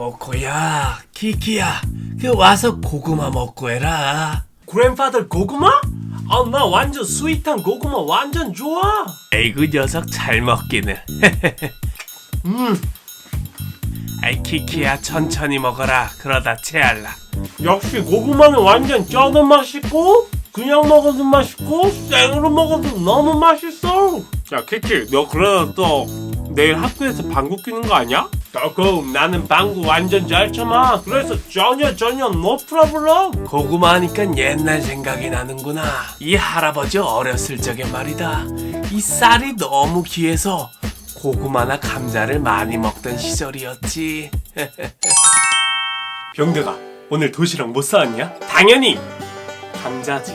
코코야, 키키야, 그 와서 고구마 먹고 해라. 그랜파더 고구마? 아, 나 완전 스윗한 고구마 완전 좋아. 에이구 녀석 잘 먹기는. 음, 아이 키키야 천천히 먹어라. 그러다 체할라. 역시 고구마는 완전 쪄도 맛있고 그냥 먹어도 맛있고 생으로 먹어도 너무 맛있어. 야, 키키, 너 그러다 또 내일 학교에서 방구 끼는 거 아니야? 조금 나는 방구 완전 잘 참아. 그래서 전혀 전혀 no problem. 고구마 하니까 옛날 생각이 나는구나. 이 할아버지 어렸을 적의 말이다. 이 쌀이 너무 귀해서 고구마나 감자를 많이 먹던 시절이었지. 병대가 오늘 도시락 못 사왔냐? 당연히 감자지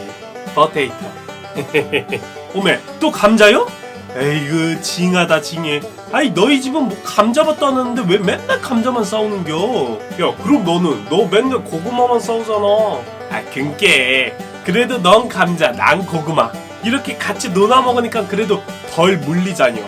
버테이터 오메 또 감자요? 에이그 징하다 징해. 아이 너희 집은 뭐 감자밭 따는데 왜 맨날 감자만 싸우는겨? 야 그럼 너는 너 맨날 고구마만 싸우잖아. 아 그게. 그래도 넌 감자 난 고구마. 이렇게 같이 놀아 먹으니까 그래도 덜 물리자뇨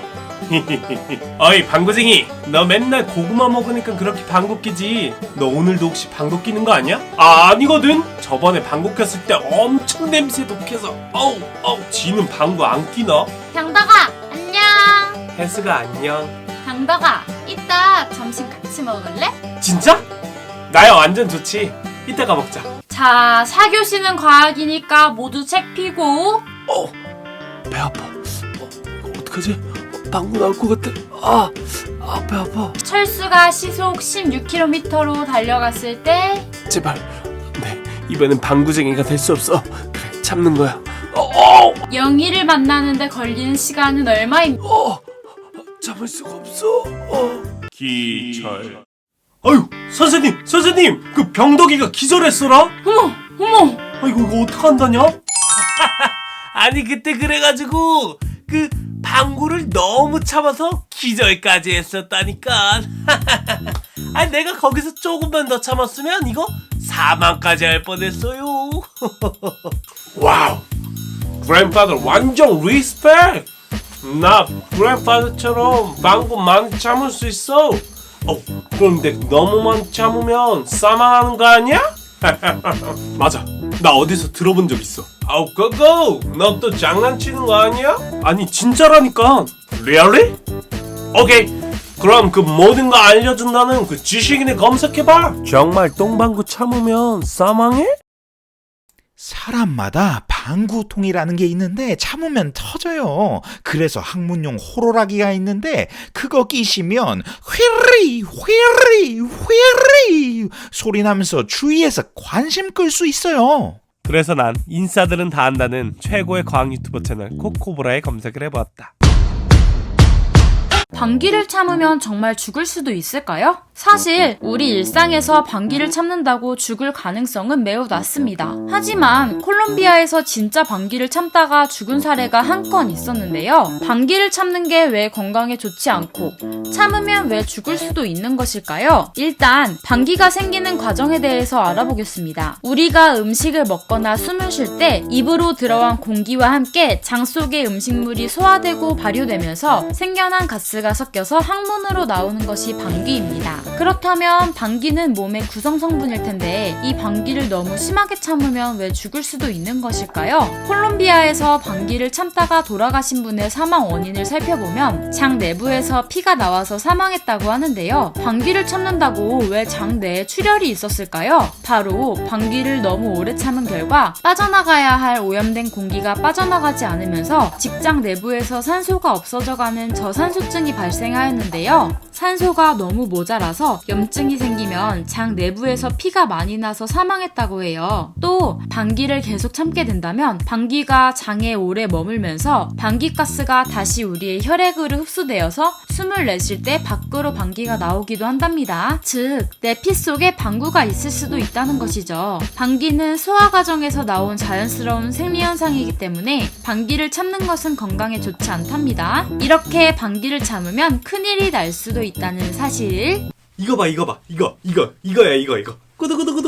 어이 방구쟁이. 너 맨날 고구마 먹으니까 그렇게 방구 끼지. 너 오늘도 혹시 방구 끼는 거 아니야? 아 아니거든. 저번에 방구 꼈을 때 엄청 냄새 독해서. 어우 어우 지는 방구 안 끼나? 안녕 혜수가 안녕. 병덕아 이따 점심 같이 먹을래? 진짜? 나야 완전 좋지 이따가 먹자 자 4교시는 과학이니까 모두 책 피고 어, 배 아파. 어, 어떡하지? 어, 방구 나올 것 같아. 아, 아, 배 아파. 철수가 시속 16km로 달려갔을 때 제발. 네, 이번엔 방구쟁이가 될 수 없어. 그래, 참는 거야. 어, 어, 영희를 만나는데 걸리는 시간은 얼마입니까? 어, 참을 수가 없어. 어. 기철 아유 선생님 선생님 그 병덕이가 기절했어라 어머 어머 아이고 이거 어떡한다냐? 아니 그때 그래가지고 그 방구를 너무 참아서 기절까지 했었다니까. 아니 내가 거기서 조금만 더 참았으면 이거 사망까지 할 뻔했어요. 와우 그랜파더 완전 리스펙 나 그랜파더처럼 방구 많이 참을 수 있어 어 그런데 너무 많이 참으면 사망하는 거 아니야? 맞아 나 어디서 들어본 적 있어 아우 고고 너 또 장난치는 거 아니야? 아니 진짜라니까 Really? 오케이 그럼 그 모든 거 알려준다는 그 지식인에 검색해봐 정말 똥방구 참으면 사망해? 사람마다 방구통이라는 게 있는데 참으면 터져요. 그래서 학문용 호로라기가 있는데 그거 끼시면 휘리 휘리 휘리 소리 나면서 주위에서 관심 끌 수 있어요. 그래서 난 인싸들은 다 안다는 최고의 과학 유튜버 채널 코코보라에 검색을 해보았다. 방귀를 참으면 정말 죽을 수도 있을까요? 사실 우리 일상에서 방귀를 참는다고 죽을 가능성은 매우 낮습니다. 하지만 콜롬비아에서 진짜 방귀를 참다가 죽은 사례가 한 건 있었는데요. 방귀를 참는 게 왜 건강에 좋지 않고 참으면 왜 죽을 수도 있는 것일까요? 일단 방귀가 생기는 과정에 대해서 알아보겠습니다. 우리가 음식을 먹거나 숨을 쉴 때 입으로 들어간 공기와 함께 장 속의 음식물이 소화되고 발효되면서 생겨난 가스가 섞여서 항문으로 나오는 것이 방귀입니다. 그렇다면 방귀는 몸의 구성 성분일 텐데 이 방귀를 너무 심하게 참으면 왜 죽을 수도 있는 것일까요? 콜롬비아에서 방귀를 참다가 돌아가신 분의 사망 원인을 살펴보면 장 내부에서 피가 나와서 사망했다고 하는데요. 방귀를 참는다고 왜 장 내에 출혈이 있었을까요? 바로 방귀를 너무 오래 참은 결과 빠져나가야 할 오염된 공기가 빠져나가지 않으면서 직장 내부에서 산소가 없어져가는 저산소증이 발생하였는데요. 산소가 너무 모자라서 염증이 생기면 장 내부에서 피가 많이 나서 사망했다고 해요. 또 방귀를 계속 참게 된다면 방귀가 장에 오래 머물면서 방귀가스가 다시 우리의 혈액으로 흡수되어서 숨을 내쉴 때 밖으로 방귀가 나오기도 한답니다. 즉, 내 피 속에 방구가 있을 수도 있다는 것이죠. 방귀는 소화 과정에서 나온 자연스러운 생리현상이기 때문에 방귀를 참는 것은 건강에 좋지 않답니다. 이렇게 방귀를 참으면 큰일이 날 수도 있다는 사실. 이거 봐 이거 봐. 이거 이거 이거야 이거 이거. 구두구두구두